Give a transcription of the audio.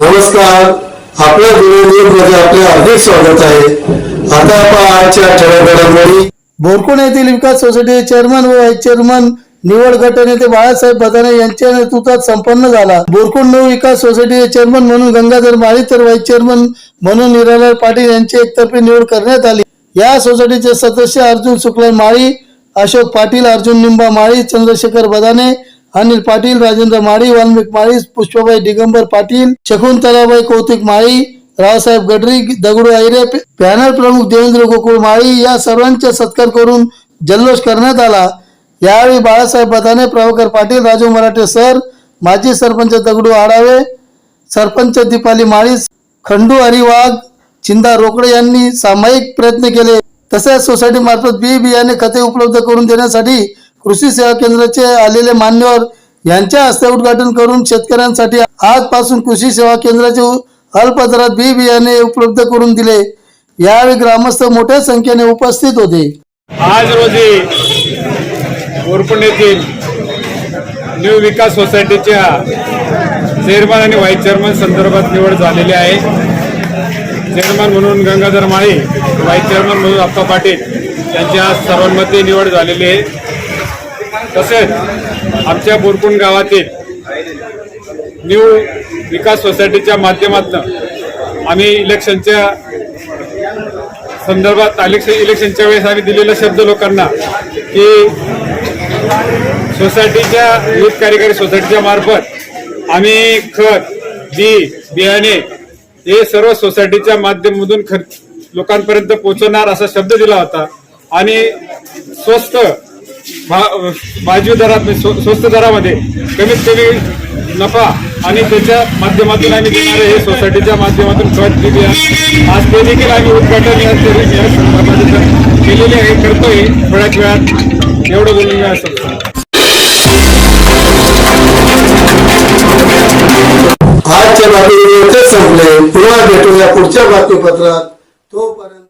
नमस्कार. आपल्या मध्ये आपले हार्दिक स्वागत आहे. आता आपण आजच्या ठळक घडामोडी बोरकुण येथील विकास सोसायटीचे चेअरमन व व्हाईस चेअरमन निवड गटनेते बाळासाहेब बदाने यांच्या नेतृत्वात संपन्न झाला. बोरकुण नऊ विकास सोसायटी चेअरमन म्हणून गंगाधर माळी तर व्हाईस चेअरमन म्हणून निरालाल पाटील यांची एकतर्फी निवड करण्यात आली. या सोसायटीचे सदस्य अर्जुन शुक्ला माळी अशोक पाटील अर्जुन निंबा माळी चंद्रशेखर बदाने अनिल पाटील राजेंद्र माळी वाल्मिक माळी पुष्पाबाई दिगंबर पाटील शकुंतलाबाई कौतिक माळी रावसाहेब गडरी दगडू आयरे पॅनल प्रमुख देवेंद्र गोकुळ माळी या सर्वांचा सत्कार करून जल्लोष करण्यात आला. यावेळी बाळासाहेब बदाने प्रभाकर पाटील राजू मराठे सर माजी सरपंच दगडू आडावे सरपंच दीपाली माळी खंडू हरिवाघ चिंदा रोकडे यांनी सामायिक प्रयत्न केले. तसेच सोसायटी मार्फत बी बियाणे खते उपलब्ध करून देण्यासाठी कृषी सेवा केंद्राचे आलेले मान्यवर यांच्या हस्ते उद्घाटन करून शेतकऱ्यांसाठी आजपासून कृषी सेवा केंद्राचे अल्प दरात बी बियाणे उपलब्ध करून दिले. यावेळी ग्रामस्थ मोठ्या संख्येने उपस्थित होते. आज रोजी येथील न्यू विकास सोसायटीच्या चेअरमन आणि व्हाईस चेअरमन संदर्भात निवड झालेली आहे. चेअरमन म्हणून गंगाधर माळी व्हाईस चेअरमन म्हणून आप्पा पाटील यांची आज सर्वांमध्ये निवड झालेली आहे. तसेच आमच्या बोरकुंड गावातील न्यू विकास सोसायटीच्या माध्यमातून आम्ही इलेक्शनच्या संदर्भात इलेक्शन इलेक्शनच्या वेळेस आम्ही दिलेला शब्द लोकांना की सोसायटीच्या युथ कार्यकारी सोसायटीच्या मार्फत आम्ही खत बी बियाणे हे सर्व सोसायटीच्या माध्यमातून खर्च लोकांपर्यंत पोहोचवणार असा शब्द दिला होता. आणि स्वस्त वाजवी दरात म्हणजे स्वस्त दरामध्ये कमीत कमी नफा आणि त्याच्या माध्यमातून आम्ही देणारे हे सोसायटीच्या माध्यमातून खत केली आहे. आज ते देखील आम्ही उद्घाटन या संदर्भात केलेले आहे. करतोय थोड्याच वेळात. एवढं बोलून असं आजच्या बातमी संपले. पुन्हा भेटूया पुढच्या बातमीपत्रात. तोपर्यंत